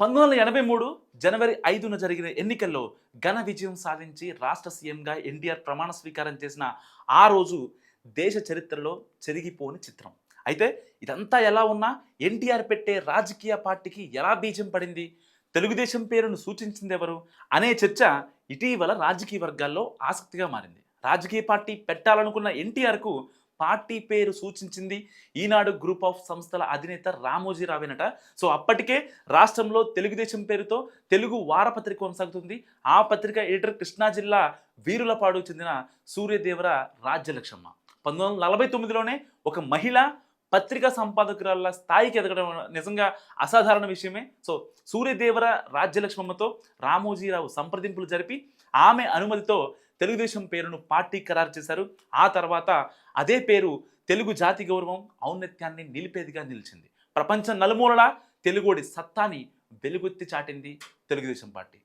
పంతొమ్మిది వందల ఎనభై మూడు జనవరి ఐదున జరిగిన ఎన్నికల్లో ఘన విజయం సాధించి రాష్ట్ర సీఎంగా ఎన్టీఆర్ ప్రమాణ స్వీకారం చేసిన ఆ రోజు దేశ చరిత్రలో చెరిగిపోని చిత్రం. అయితే ఇదంతా ఎలా ఉన్నా ఎన్టీఆర్ పెట్టే రాజకీయ పార్టీకి ఎలా బీజం పడింది? తెలుగుదేశం పేరును సూచించింది ఎవరు అనే చర్చ ఇటీవల రాజకీయ వర్గాల్లో ఆసక్తిగా మారింది. రాజకీయ పార్టీ పెట్టాలనుకున్న ఎన్టీఆర్కు పార్టీ పేరు సూచించింది. ఈనాడు గ్రూప్ ఆఫ్ సంస్థల అధినేత రామోజీ రావేనట. సో అప్పటికే రాష్ట్రంలో తెలుగుదేశం పేరుతో తెలుగు వారపత్రిక కొనసాగుతుంది. ఆ పత్రిక ఎడిటర్ కృష్ణా జిల్లా వీరులపాడు చెందిన సూర్యదేవర రాజ్యలక్ష్మ. పంతొమ్మిది వందల నలభై తొమ్మిదిలోనే ఒక మహిళ పత్రికా సంపాదకురాల స్థాయికి ఎదగడం నిజంగా అసాధారణ విషయమే. సో సూర్యదేవర రాజ్యలక్ష్మమ్మతో రామోజీరావు సంప్రదింపులు జరిపి ఆమె అనుమతితో తెలుగుదేశం పేరును పార్టీ ఖరారు చేశారు. ఆ తర్వాత అదే పేరు తెలుగు జాతి గౌరవం ఔన్నత్యాన్ని నిలిపేదిగా నిలిచింది. ప్రపంచం నలుమూలలా తెలుగుడి సత్తాని వెలుగొత్తి చాటింది తెలుగుదేశం పార్టీ.